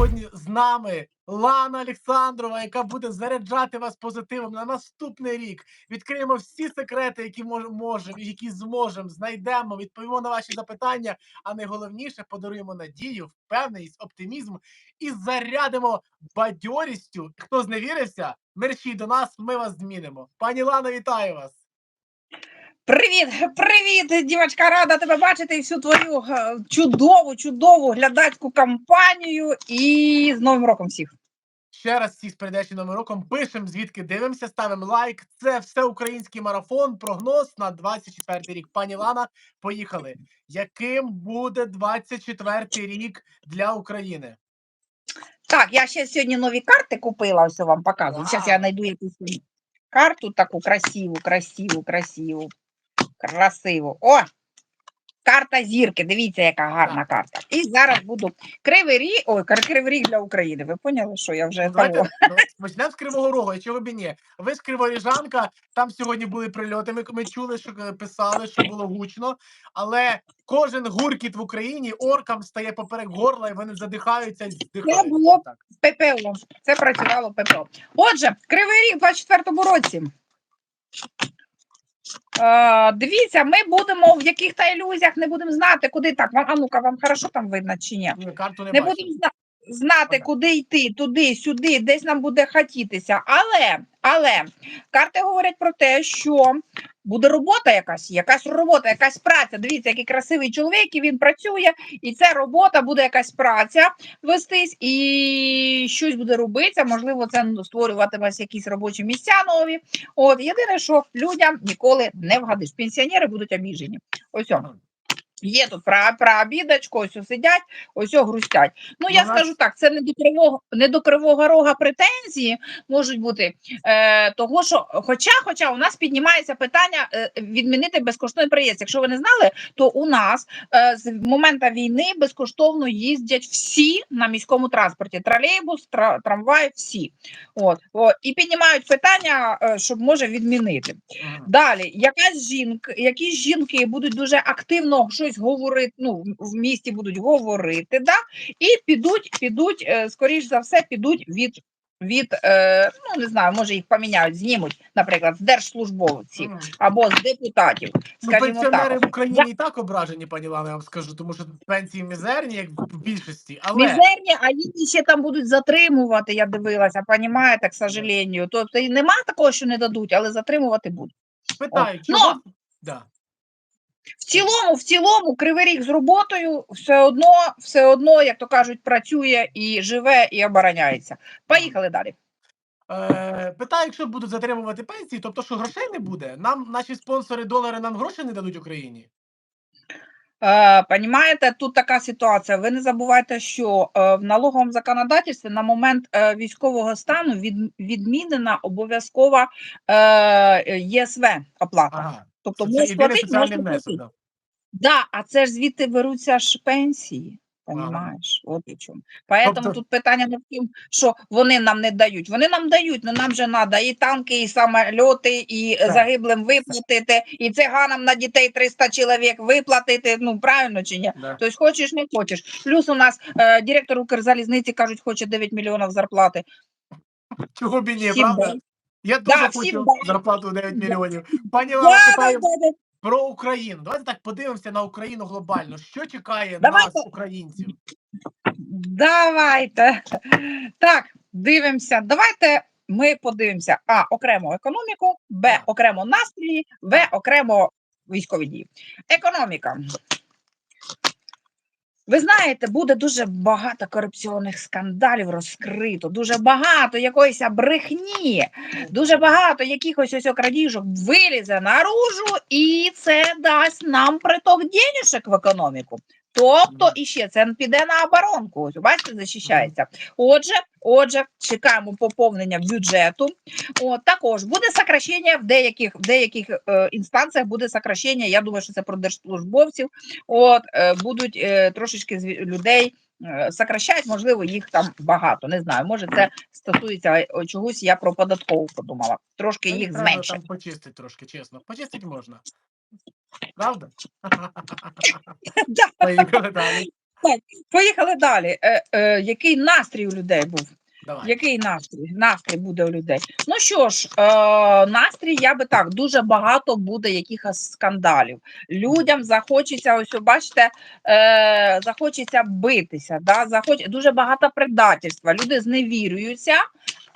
сьогодні з нами Лана Олександрова, яка буде заряджати вас позитивом на наступний рік. Відкриємо всі секрети, які мож- можемо, які зможемо, знайдемо, відповімо на ваші запитання. А найголовніше подаруємо надію, впевненість, оптимізм і зарядимо бадьорістю. Хто зневірився, мерщій до нас, ми вас змінимо. Пані Лана, вітаю вас! Привіт, привіт, дівчатка, рада тебе бачити і всю твою е, чудову, чудову глядацьку кампанію. І з Новим роком всіх. Ще раз всіх з передачі новим роком пишемо, звідки дивимося, ставимо лайк. Це все український марафон. Прогноз на 24 рік. Пані Лана, поїхали. Яким буде 24 рік для України? Так, я ще сьогодні нові карти купила, ось вам показую. Зараз я знайду якусь карту таку красиву, красиву, красиву, красиву. О! Карта зірки, дивіться, яка гарна карта. І зараз буду кривий ріг, ой, кривий ріг для України. Ви поняли, що я вже давайте того? почнемо з Кривого Рогу, чого б і ні. Ви з Криворіжанка, там сьогодні були прильоти. Ми, ми чули, що е, писали, що було гучно. Але кожен гуркіт в Україні оркам стає поперек горла, і вони задихаються здихаються. було Так. ППО. Це працювало ППО. Отже, Кривий Ріг в 24-му році. Е, дивіться, ми будемо в яких то ілюзіях, не будемо знати, куди так. Вам, а ну-ка, вам хорошо там видно чи ні? Карту не, Не бачу. будемо зна- знати, куди йти, туди, сюди, десь нам буде хотітися. Але, але карти говорять про те, що буде робота якась, якась робота, якась праця. Дивіться, який красивий чоловік, і він працює, і це робота, буде якась праця вестись, і щось буде робитися. Можливо, це ну, якісь робочі місця нові. От єдине, що людям ніколи не вгадиш. Пенсіонери будуть обіжені. Ось. Є тут про, про обідочку, ось сидять, ось грустять. Ну, я Ну, скажу так, це не до кривого, не до кривого рога претензії можуть бути. Е, того, що, хоча, хоча у нас піднімається питання е, відмінити безкоштовний проїзд. Якщо ви не знали, то у нас е, з моменту війни безкоштовно їздять всі на міському транспорті. Тролейбус, тра, трамвай, всі. От, о, і піднімають питання, е, щоб може відмінити. Ага. Далі, якась жінка, якісь жінки будуть дуже активно щось говорити, ну, в- місті будуть говорити, да? і підуть, підуть, е, скоріш за все, підуть від, від е, ну, не знаю, може їх поміняють, знімуть, наприклад, з держслужбовців або з депутатів, Ну, пенсіонери так. в Україні і так ображені, пані Лана, я вам скажу, тому що пенсії мізерні, як в більшості. Але Мізерні, а їх ще там будуть затримувати, я дивилася, понімаєте, к сожалению. Тобто нема такого, що не дадуть, але затримувати будуть. питають, Ну, чого да. В цілому, в цілому, кривий рік з роботою все одно, все одно, як то кажуть, працює і живе, і обороняється. Поїхали далі. Е, питаю, якщо будуть затримувати пенсії, тобто що грошей не буде? Нам наші спонсори долари нам гроші не дадуть Україні. Е, понімаєте, тут така ситуація. Ви не забувайте, що е, в налоговому законодавстві на момент е, військового стану від, відмінена обов'язкова е, ЄСВ оплата. Ага. Тобто Це єдиний платити, можеш платити. Да. Да, а це ж звідти беруться ж пенсії. Понімаєш, от і чому. Поэтому Тобто- тут питання не в тім, що вони нам не дають. Вони нам дають, але нам же треба і танки, і самольоти, і Так. загиблим виплатити, і циганам на дітей 300 чоловік виплатити. Ну правильно чи ні? Да. Тобто хочеш, не хочеш. Плюс у нас е, директор Укрзалізниці кажуть, хоче 9 мільйонів зарплати. Чого б і ні, правда? Я Да, теж всім хочу зарплату 9 Да. мільйонів. Пані Да, да, да, да. про Україну. Давайте так подивимося на Україну глобально. Що чекає Давайте. нас, українців? Давайте. Так, дивимося. Давайте ми подивимося: А, окремо економіку, Б, окремо настрої, В, окремо військові дії. Економіка. Ви знаєте, буде дуже багато корупційних скандалів розкрито, дуже багато якоїсь брехні, дуже багато якихось ось крадіжок вилізе наружу, і це дасть нам приток денежок в економіку. Тобто, іще це піде на оборонку. Ось, бачите, захищається. Отже, отже, чекаємо поповнення бюджету. От, також буде сокращення в деяких, в деяких е, інстанціях буде сокращення. Я думаю, що це про держслужбовців. От е, будуть е, трошечки зві- людей е, сокращають, можливо, їх там багато. Не знаю. Може, це стосується е, чогось. Я про податкову подумала. Трошки їх зменшить. Там почистити трошки, чесно. Почистити можна. Правда? Да. Поїхали далі. Поїхали далі. Е, е, який настрій у людей був? Давай. Який настрій? Настрій буде у людей. Ну що ж, е, настрій, я би так, дуже багато буде якихось скандалів. Людям захочеться, ось бачите, е, захочеться битися, да? захоч... дуже багато предательства. Люди зневірюються,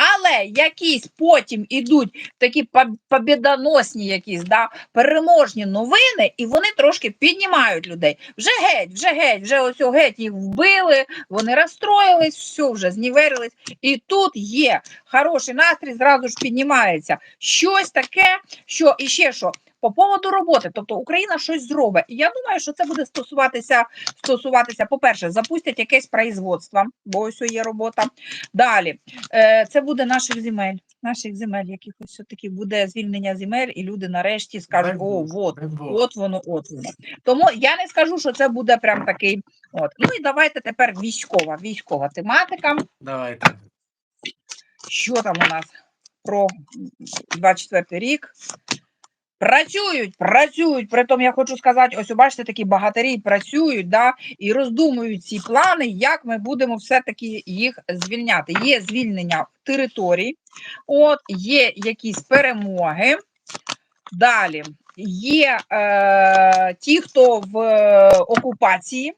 але якісь потім ідуть такі побідоносні якісь, да? переможні новини, і вони трошки піднімають людей. Вже геть, вже геть, вже ось геть їх вбили, вони розстроїлись, все вже зніверились. І тут є хороший настрій, зразу ж піднімається щось таке, що і ще що. По поводу роботи, тобто Україна щось зробить. І я думаю, що це буде стосуватися, стосуватися, по-перше, запустять якесь производство, бо ось є робота. Далі е, це буде наших земель, наших земель, якихось все-таки буде звільнення земель, і люди нарешті скажуть: о, Бог. от воно, от воно. Тому я не скажу, що це буде прям такий. От. Ну і давайте тепер військова, військова тематика. Давайте. Що там у нас про 24 рік? Працюють, працюють. Притом я хочу сказати, ось бачите, такі багатирі працюють, да, і роздумують ці плани, як ми будемо все-таки їх звільняти. Є звільнення територій, от, є якісь перемоги. Далі є е, ті, хто в е, окупації.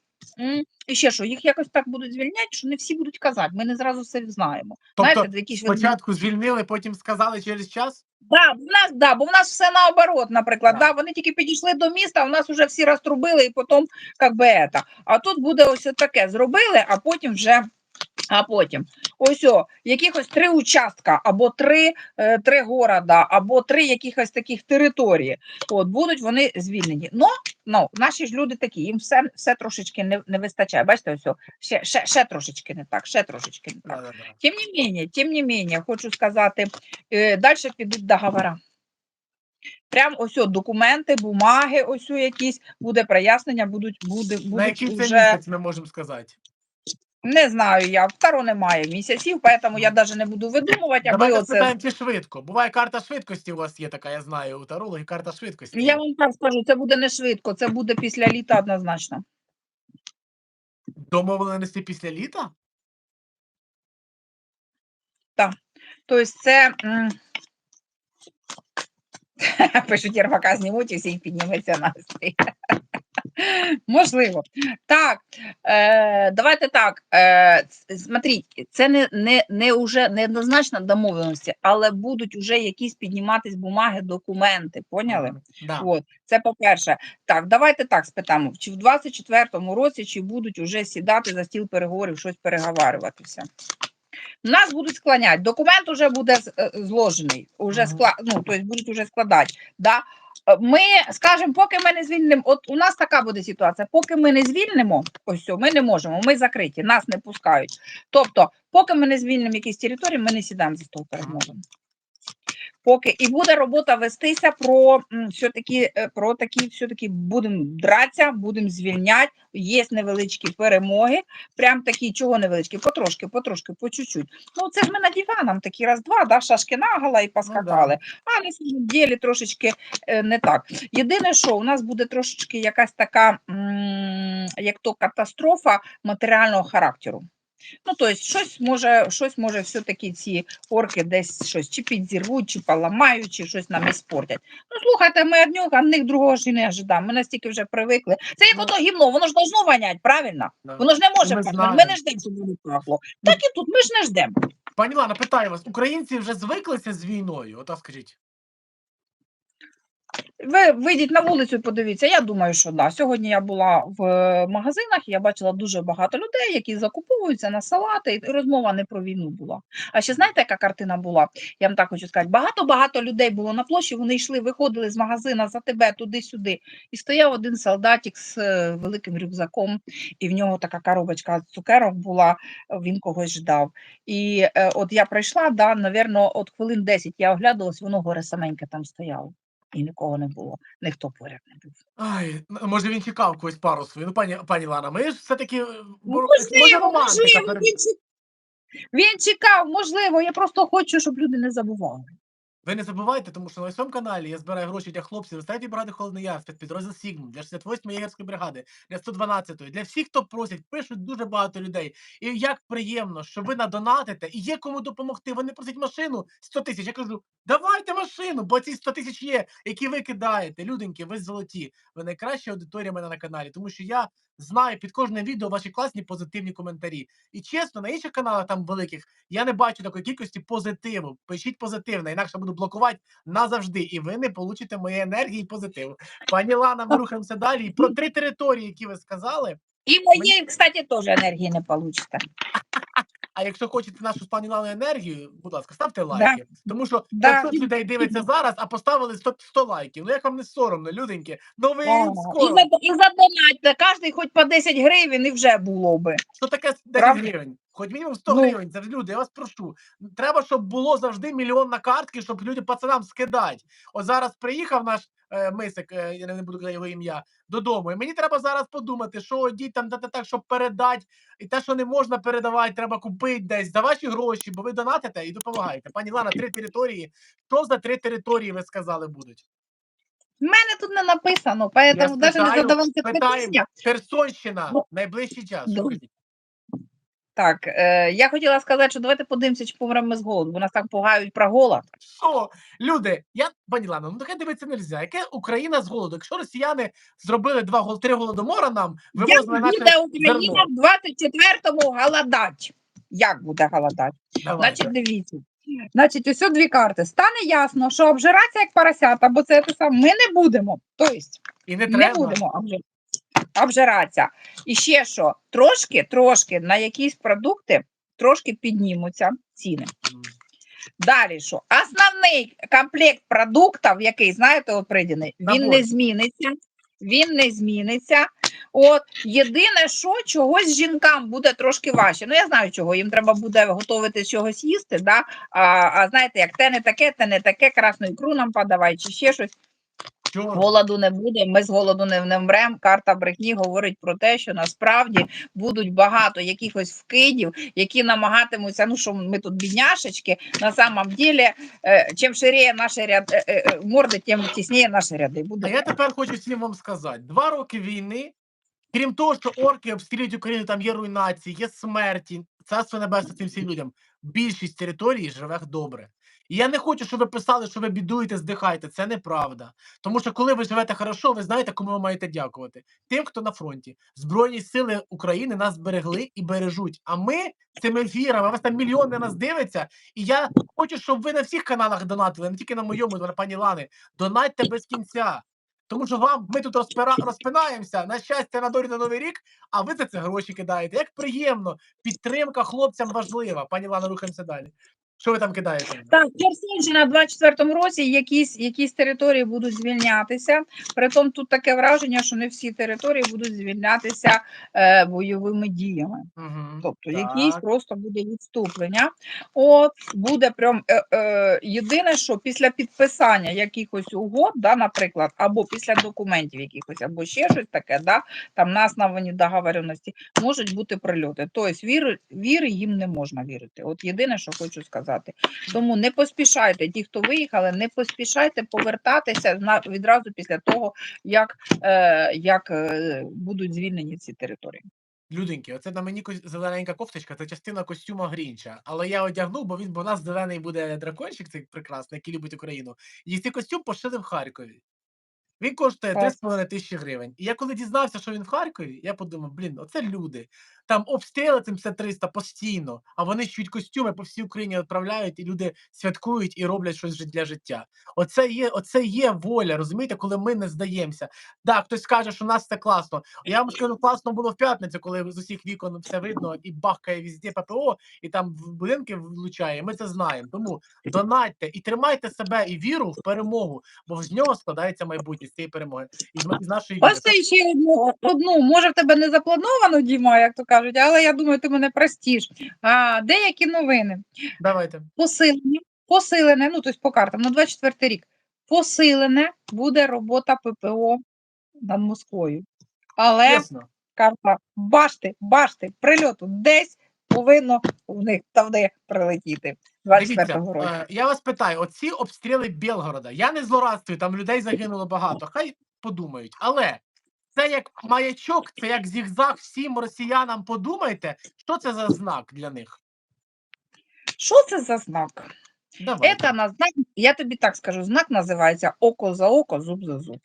І ще що, їх якось так будуть звільняти, що не всі будуть казати. Ми не зразу все знаємо. Тобто Знаєте, якісь спочатку звільнили, потім сказали через час. Да, в нас, да, бо в нас все наоборот, наприклад. Да. Да. вони тільки підійшли до міста, у нас вже всі розтрубили, і потім як би ета. А тут буде ось таке: зробили, а потім вже. А потім ось о, якихось три участка, або три, е, три города, або три якихось таких території. От будуть вони звільнені. Ну, ну наші ж люди такі, їм все, все трошечки не, не вистачає. Бачите, ось о, ще, ще, ще трошечки не так, ще трошечки не так. Да-да-да. Не менее, тем не менее, хочу сказати, е, далі підуть договори. Прям ось о, документи, бумаги, ось о, якісь буде прояснення, будуть, буде, На будуть який це місяць ми можемо сказати? Не знаю я, второ немає місяців, поэтому я навіть не буду видумувати, аби Давайте оце. спитаємо чи швидко. Буває карта швидкості у вас є така, я знаю, у тарологів карта швидкості. Я вам так скажу, це буде не швидко, це буде після літа однозначно. Домовленості після літа? Тобто це. м, Пишуть Єрмака знімуть і всіх підніметься настрій. Можливо. Так, е, давайте так. Е, смотріть, це не, не, не уже не однозначно домовленості, але будуть уже якісь підніматись бумаги, документи. Поняли? Да. От, це по-перше. Так, давайте так спитаємо, чи в 24-му році чи будуть уже сідати за стіл переговорів, щось переговарюватися. Нас будуть склоняти. Документ уже буде е, зложений, уже скла... ну, тобто будуть уже складати. Да? Ми скажемо, поки ми не звільнимо, от у нас така буде ситуація, поки ми не звільнимо, ось все, ми не можемо, ми закриті, нас не пускають. Тобто, поки ми не звільнимо якісь території, ми не сідаємо за стол перемовин. Поки і буде робота вестися про все-таки е, про такі, все-таки будемо дратися, будемо звільняти. Є невеличкі перемоги. Прям такі, чого невеличкі, потрошки, потрошки, по чуть-чуть. Ну це ж ми на диваном такі раз-два, да, шашки нагала і поскакали. А на самом ділі трошечки е, не так. Єдине, що у нас буде трошечки якась така, як то катастрофа матеріального характеру. Ну, тобто, щось може, щось може все-таки ці орки десь щось чи підзірвуть, чи поламають, чи щось нам іспортять. Ну, слухайте, ми від нього, від них другого ж і не ожидаємо. Ми настільки вже привикли. Це як Ну, ото гімно, воно ж должно вонять, правильно? Да. Воно ж не може ми пахнути. Ми знаємо. не ждемо, щоб воно пахло. Ну, Так і тут, ми ж не ждемо. Пані Лана, питаю вас, українці вже звиклися з війною? Ота скажіть. Ви вийдіть на вулицю подивіться. Я думаю, що да. Сьогодні я була в е, магазинах, я бачила дуже багато людей, які закуповуються на салати, і розмова не про війну була. А ще знаєте, яка картина була? Я вам так хочу сказати: багато-багато людей було на площі. Вони йшли, виходили з магазина за тебе туди-сюди. І стояв один солдатик з е, великим рюкзаком, і в нього така коробочка цукерок була. Він когось ждав. І е, от я прийшла, да, навірно, от хвилин 10 я оглядалась, воно горе саменьке там стояло. І нікого не було, ніхто поряд не був. Ай, може він чекав когось пару свою. Ну, пані, пані Лана, ми ж все-таки. е, може, романтика чек- він чекав, можливо. Я просто хочу, щоб люди не забували. Ви не забувайте, тому що на своєму каналі я збираю гроші для хлопців, статі бригади Холодний Яр, підрозділ Сігму, для 68-ї єгерської бригади, для 112-ї, для всіх, хто просять, пишуть дуже багато людей. І як приємно, що ви надонатите і є кому допомогти. Вони просять машину 100 тисяч. Я кажу, давайте машину, бо ці 100 тисяч є, які ви кидаєте. Люденьки, ви золоті. Ви найкраща аудиторія мене на каналі, тому що я знаю під кожне відео ваші класні позитивні коментарі. І чесно, на інших каналах там великих я не бачу такої кількості позитиву. Пишіть позитивно, інакше буду блокувати назавжди, і ви не получите моєї енергії і позитиву. Пані Лана, ми рухаємося далі. Про три території, які ви сказали. І моєї, кстати, теж енергії не получите. А якщо хочете нашу пані енергію, будь ласка, ставте лайки. Тому що Да. 500 людей дивиться зараз, а поставили 100, 100 лайків. Ну як вам не соромно, люденьки? Новий О, рік І, скоро. і задонатьте, кожен хоч по 10 гривень і вже було би. Що таке 10 Правда? гривень? Хоч мінімум 100 Ну. гривень. Це люди, я вас прошу. Треба, щоб було завжди мільйон на картки, щоб люди пацанам скидати. От зараз приїхав наш мисик, е, я не буду казати його ім'я, додому. І мені треба зараз подумати, що дітям дати так, щоб передати. І те, що не можна передавати, треба купити десь за ваші гроші, бо ви донатите і допомагаєте. Пані Лана, три території. Що за три території ви сказали будуть? В мене тут не написано, поэтому навіть не задавайте питання. Херсонщина, найближчий час. Що? Так, е, я хотіла сказати, що давайте подивимося, чи помремо ми з голоду, бо нас так пугають про голод. Що, люди, я пані Лано, ну таке дивитися нельзя. Яке Україна з голоду? Якщо росіяни зробили два гол три голодомора нам, Як вивозили наше буде Україна зерно. в 24-му голодать? Як буде голодать? Давайте. Значить, дивіться. Значить, ось дві карти. Стане ясно, що обжиратися як поросята, бо це те саме, ми не будемо. Тобто, І не не треба. будемо обжи- обжиратися. І ще що, трошки, трошки на якісь продукти трошки піднімуться ціни. Далі що? Основний комплект продуктів, який, знаєте, от прийдений, він не зміниться. Він не зміниться. От єдине, що чогось жінкам буде трошки важче. Ну я знаю, чого їм треба буде готувати чогось їсти. Да? А, а знаєте, як те не таке, те не таке, красну ікру нам подавай, чи ще щось. Чого? Голоду не буде, ми з голоду не, не вмремо. Карта брехні говорить про те, що насправді будуть багато якихось вкидів, які намагатимуться, ну що ми тут бідняшечки, на самом деле, е, чим ширіє наші ряд, е, е, морди, тим тісніє наші ряди. А я тепер хочу всім вам сказати: два роки війни, крім того, що орки обстрілюють Україну, там є руйнації, є смерті, царство небесне цим всім людям. Більшість території живе добре. І я не хочу, щоб ви писали, що ви бідуєте, здихаєте. Це неправда. Тому що коли ви живете хорошо, ви знаєте, кому ви маєте дякувати. Тим, хто на фронті. Збройні сили України нас берегли і бережуть. А ми цими ефірами, вас там мільйони нас дивиться. І я хочу, щоб ви на всіх каналах донатили, не тільки на моєму, на пані Лани. Донатьте без кінця. Тому що вам ми тут розпира, розпинаємося на щастя на долю на новий рік, а ви за це гроші кидаєте. Як приємно! Підтримка хлопцям важлива. Пані Лана, рухаємося далі. Що ви там кидаєте? Так, Херсонщина в 24-му році якісь, якісь території будуть звільнятися. Притом тут таке враження, що не всі території будуть звільнятися е, бойовими діями. Угу. Тобто Так. якісь просто буде відступлення. От буде прям е, е, єдине, що після підписання якихось угод, да, наприклад, або після документів якихось, або ще щось таке, да, там на основанні договореності можуть бути прильоти. Тобто віри, віри їм не можна вірити. От єдине, що хочу сказати. Тому не поспішайте, ті, хто виїхали, не поспішайте повертатися на відразу після того, як, е, як е, будуть звільнені ці території. Люденьки, оце на мені зелененька кофточка, це частина костюма Грінча. Але я одягнув, бо він бо у нас зелений буде дракончик, цей прекрасний, який любить Україну. І цей костюм пошили в Харкові. Він коштує Так. 3,5 тисячі гривень. І я коли дізнався, що він в Харкові, я подумав, блін, оце люди. Там обстріли цим все 300 постійно, а вони шьють костюми по всій Україні відправляють, і люди святкують і роблять щось для життя. Оце є, оце є воля, розумієте, коли ми не здаємося. Так, хтось скаже, що у нас все класно. Я вам скажу, класно було в п'ятницю, коли з усіх вікон все видно і бахкає везде ППО, і там в будинки влучає. Ми це знаємо. Тому донатьте і тримайте себе і віру в перемогу, бо з нього складається майбутнє з цієї перемоги. І з, з нашої віри. Ще одну, одну, може в тебе не заплановано, Діма, як то кажуть, але я думаю, ти мене простіш. А, деякі новини. Давайте. Посилене, посилене, ну тобто по картам, на 24 рік. Посилене буде робота ППО над Москвою. Але Чесно. карта башти, башти, прильоту десь повинно в них туди прилетіти 24 Дивіться, року. е, я вас питаю: оці обстріли Білгорода. Я не злорадствую, там людей загинуло багато. Хай подумають. Але це як маячок, це як зігзаг всім росіянам. Подумайте, що це за знак для них. Що це за знак? Это на знак, я тобі так скажу, знак називається око за око, зуб за зуб.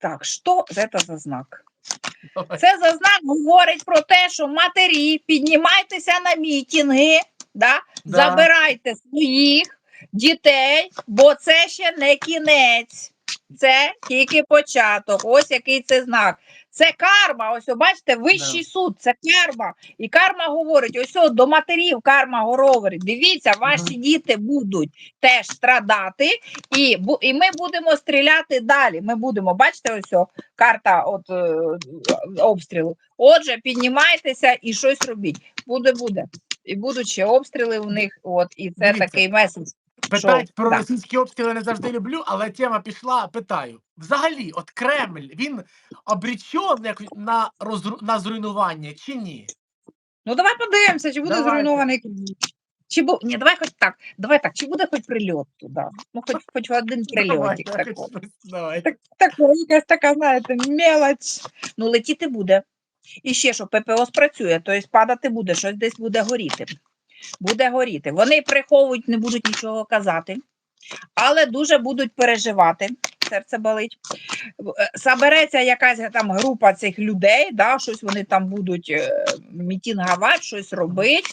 Так, що це за знак? давайте. Це за знак говорить про те, що матері, піднімайтеся на мітинги, да? Да. забирайте своїх дітей, бо це ще не кінець. Це тільки початок. Ось який це знак. Це карма. Ось, бачите, вищий суд, це карма. І карма говорить: ось о, до матерів карма говорить. Дивіться, ваші діти будуть теж страдати, і, і ми будемо стріляти далі. Ми будемо, бачите, ось о, карта от, е, обстрілу. Отже, піднімайтеся і щось робіть. Буде, буде. І будуть ще обстріли у них. От, і це Дивіться. такий меседж. Питать про Да. російські обстріли не завжди люблю, але тема пішла. Питаю: взагалі, от Кремль він обрічен як на розру... на зруйнування чи ні? Ну давай подивимося, чи буде зруйнований. Чи бу... Ні, давай хоч так. Давай так, чи буде хоч прильот туди? Ну, хоч, хоч один прильотик такий. Так, так, якась така, знаєте, мелоч. Ну, летіти буде. І ще що, ППО спрацює, тобто падати буде, щось десь буде горіти. Буде горіти. Вони приховують, не будуть нічого казати, але дуже будуть переживати. Серце болить. Е, Собереться якась там група цих людей, да, щось вони там будуть е, мітінгувати, щось робити.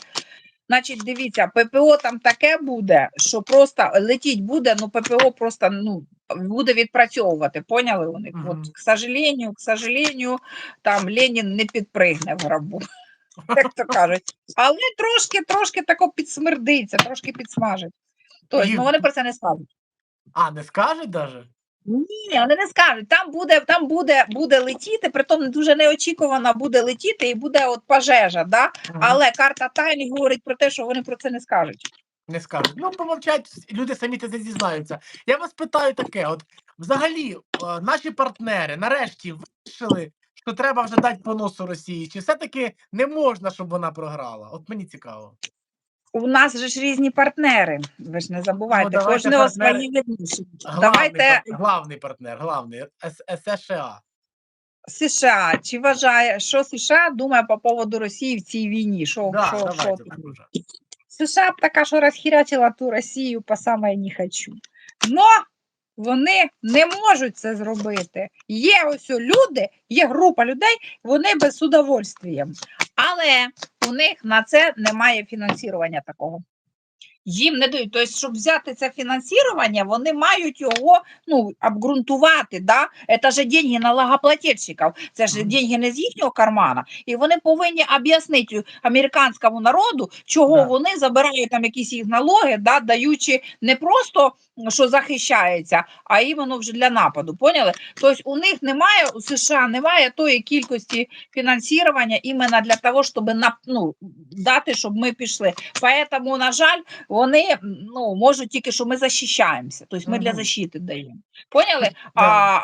Значить, дивіться, ППО там таке буде, що просто летіть буде, ну ППО просто ну, буде відпрацьовувати. Поняли вони? Мгм. От, к сожалению, к сожалению, там Ленін не підпригне в гробу, як то кажуть. Але трошки, трошки тако підсмердиться, трошки підсмажить. Тобто, ну вони про це не скажуть. А, не скажуть даже? Ні, вони не скажуть. Там буде, там буде, буде летіти, притом дуже неочікувано буде летіти, і буде от пожежа. Да? Мгм. Але карта тайни говорить про те, що вони про це не скажуть. Не скажуть. Ну, помовчать, люди самі це дізнаються. Я вас питаю таке: от взагалі, наші партнери нарешті вирішили, що треба вже дати по носу Росії, чи все-таки не можна, щоб вона програла? От мені цікаво. У нас же ж різні партнери. Ви ж не забувайте, Ну, кожного свої відношення. Главний, Давайте главний партнер, главний США. США. Чи вважає, що США думає по поводу Росії в цій війні? Що, Да, що, що давайте, друже. США б така, що розхірячила ту Росію по саме не хочу. Но вони не можуть це зробити. Є ось люди, є група людей, вони без удовольствієм. Але у них на це немає фінансування такого. Їм не дають. Тобто, щоб взяти це фінансування, вони мають його ну, обґрунтувати. Да? Це ж деньги налогоплательщиків, це ж деньги не з їхнього кармана. І вони повинні об'яснити американському народу, чого Да. вони забирають там якісь їх налоги, да, даючи не просто що захищається, а іменно вже для нападу. Поняли? Тобто у них немає у США немає тої кількості фінансування іменно для того, щоб ну, дати, щоб ми пішли. Поэтому, на жаль, вони ну, можуть тільки, що ми захищаємося. Тобто ми для защити даємо. Поняли? А,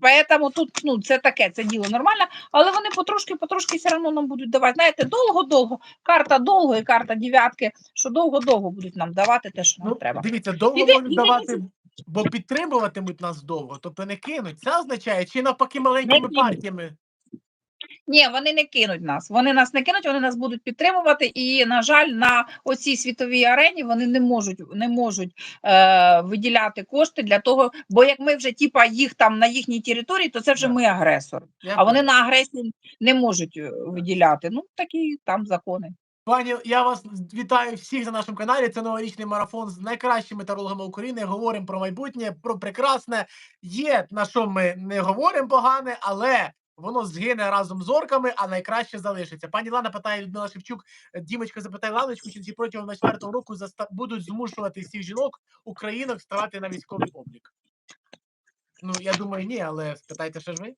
Поэтому тут ну, це таке, це діло нормальне, але вони потрошки, потрошки все одно нам будуть давати. Знаєте, довго-довго, карта довго і карта дев'ятки, що довго-довго будуть нам давати те, що нам Ну, треба. дивіться, довго Іди- можуть іди- давати, бо підтримуватимуть нас довго, тобто не кинуть. Це означає, чи навпаки маленькими партіями. Ні, вони не кинуть нас. Вони нас не кинуть, вони нас будуть підтримувати. І, на жаль, на оцій світовій арені вони не можуть не можуть е, виділяти кошти для того, бо як ми вже типа їх там на їхній території, то це вже ми агресор. А вони на агресію не можуть е, виділяти. Ну такі там закони. Пані, я вас вітаю всіх на нашому каналі. Це новорічний марафон з найкращими тарологами України. Говоримо про майбутнє, про прекрасне. Є на що ми не говоримо погане, але воно згине разом з орками, а найкраще залишиться. Пані Лана питає Людмила Шевчук. Дімочка запитає Ланочку, чи ці протягом 24 року заста- будуть змушувати всіх жінок українок ставати на військовий облік. Ну, я думаю, ні, але спитайте ще ж ви.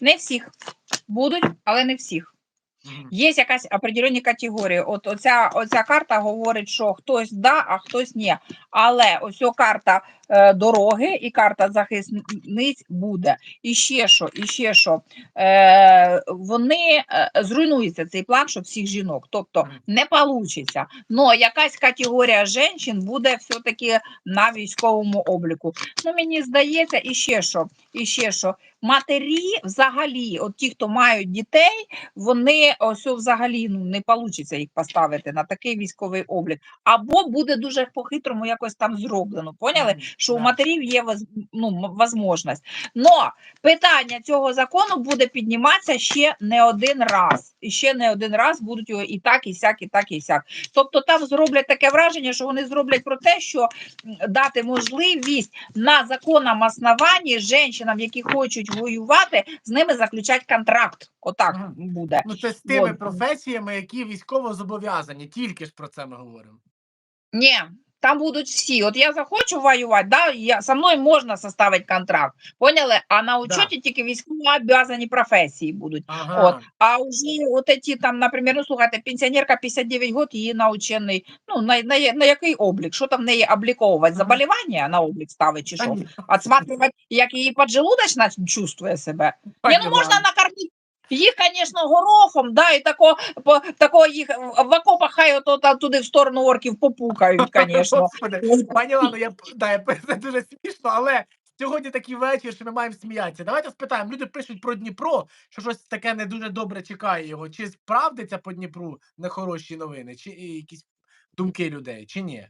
Не всіх будуть, але не всіх. Є якась определені категорії. От оця, оця карта говорить, що хтось да, а хтось ні. Але ось ця карта е, дороги, і карта захисниць буде. І ще що, і ще що. Е, вони е, зруйнується цей план, що всіх жінок. Тобто не получиться. Но якась категорія жінок буде все-таки на військовому обліку. Ну, мені здається, і ще що, і ще що. Матері взагалі, от ті, хто мають дітей, вони ось взагалі ну, не вийде їх поставити на такий військовий облік. Або буде дуже по-хитрому якось там зроблено. Поняли? Що у матерів є ну, м- возможність. Но питання цього закону буде підніматися ще не один раз. І ще не один раз будуть його і так, і сяк, і так, і сяк. Тобто там зроблять таке враження, що вони зроблять про те, що дати можливість на законному основанні жінкам, які хочуть воювати, з ними заключати контракт. Отак буде. Ну, це з тими Вот. професіями, які військово зобов'язані. Тільки ж про це ми говоримо. Ні, там будуть всі. От я захочу воювати, да, я, со мною можна составити контракт. Поняли? А на учеті тільки військово обов'язані професії будуть. Ага. От. А вже от эти там, наприклад, ну слухайте, пенсіонерка 59 років, її на учений, ну на, на, на який облік? Що там в неї обліковувати? Заболівання на облік ставить чи що? ні, Отсматривать, як її поджелудочна чувствує себе. Ні, ну можна накормити. Їх, звісно, горохом, да, і тако, по, тако їх в окопах хай ото там туди в сторону орків попукають, звісно. Пані Лано, я, да, я, це дуже смішно, але сьогодні такий вечір, що ми маємо сміятися. Давайте спитаємо, люди пишуть про Дніпро, що щось таке не дуже добре чекає його. Чи справдиться по Дніпру нехороші новини, чи якісь думки людей, чи ні?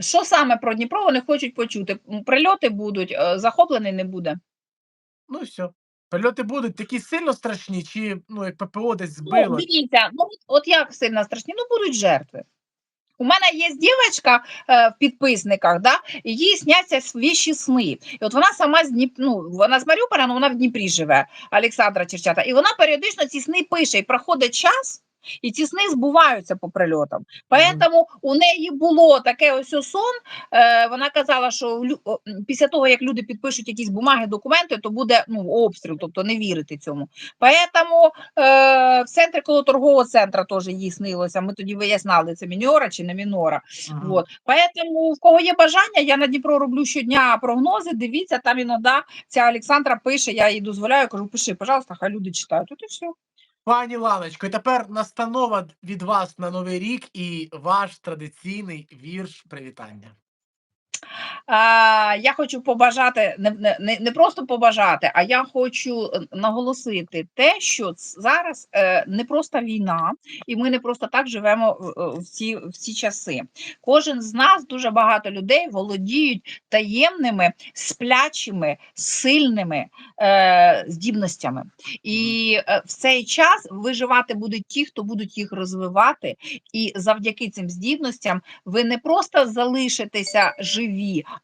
Що саме про Дніпро вони хочуть почути? Прильоти будуть, е, захоплений не буде. Ну і все. Прильоти будуть такі сильно страшні, чи ну, як ППО десь Ну, дивіться, ну от- от як сильно страшні, ну будуть жертви. У мене є дівчинка е, в підписниках, да, і їй сняться свіжі сни. І от вона сама з Дніп... ну, вона з Маріуполя, але вона в Дніпрі живе, Олександра Черчата. І вона періодично ці сни пише, і проходить час, і ці сни збуваються по прильотам. Поэтому у неї було таке ось сон. Е, вона казала, що лю- о, м, після того, як люди підпишуть якісь бумаги, документи, то буде ну, обстріл, тобто не вірити цьому. Поэтому е, в центрі коло торгового центру теж їй снилося. Ми тоді виясняли, це міньора чи не мінора. Мгм. Вот. Поэтому в кого є бажання, я на Дніпро роблю щодня прогнози. Дивіться, там іноді ця Олександра пише, я їй дозволяю, кажу, пиши, пожалуйста, хай люди читають. От і все. Пані Ланочко, і тепер настанова від вас на новий рік і ваш традиційний вірш привітання. А, я хочу побажати, не, не- не, просто побажати, а я хочу е, наголосити те, що зараз е, не просто війна, і ми не просто так живемо в, е, в, ці, в ці часи. Кожен з нас, дуже багато людей володіють таємними, сплячими, сильними е, здібностями. І е, в цей час виживати будуть ті, хто будуть їх розвивати, і завдяки цим здібностям ви не просто залишитеся живі,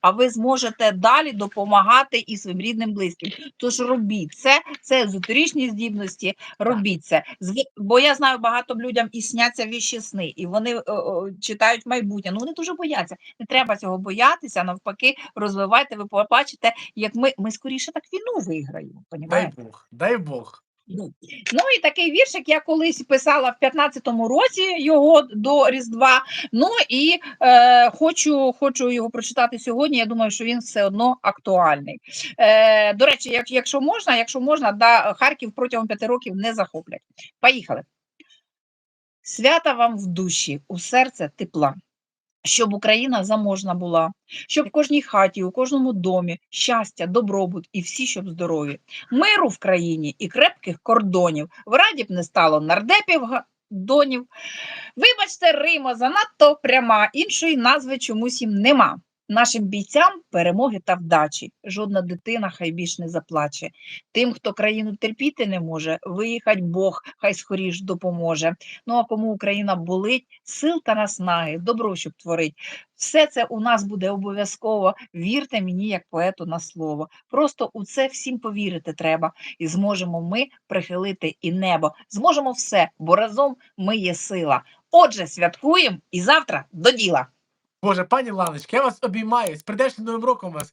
а ви зможете далі допомагати і своїм рідним близьким. Тож робіть це, це езотеричні здібності, робіть це. Бо я знаю багато людям і сняться віщі сни, і вони о, о, читають майбутнє. Ну вони дуже бояться. Не треба цього боятися. Навпаки, розвивайте. Ви побачите, як ми, ми скоріше так війну виграємо. Дай Бог, дай Бог. Ну, ну і такий віршик я колись писала в 15-му році його до Різдва. Ну і е, хочу, хочу його прочитати сьогодні. Я думаю, що він все одно актуальний. Е, до речі, як, якщо можна, якщо можна, да, Харків протягом п'яти років не захоплять. Поїхали. Свята вам в душі, у серце тепла. Щоб Україна заможна була, щоб в кожній хаті, у кожному домі щастя, добробут і всі, щоб здорові, миру в країні і крепких кордонів. В раді б не стало нардепів донів. Вибачте, Рима занадто пряма, іншої назви чомусь їм нема. Нашим бійцям перемоги та вдачі. Жодна дитина хай більш не заплаче. Тим, хто країну терпіти не може, виїхать Бог, хай скоріш допоможе. Ну а кому Україна болить, сил та наснаги, добро, щоб творить. Все це у нас буде обов'язково. Вірте мені, як поету на слово. Просто у це всім повірити треба, і зможемо ми прихилити і небо. Зможемо все, бо разом ми є сила. Отже, святкуємо і завтра до діла. Боже, пані Ланочка, я вас обіймаю. З прийдешнім новим роком вас.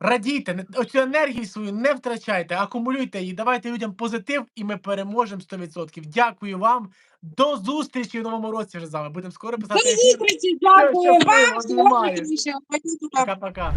Радійте, оцю енергію свою не втрачайте, акумулюйте її, давайте людям позитив, і ми переможемо 100%. Дякую вам. До зустрічі в новому році вже з вами. Будемо скоро писати. До зустрічі, дякую вам. Пока-пока.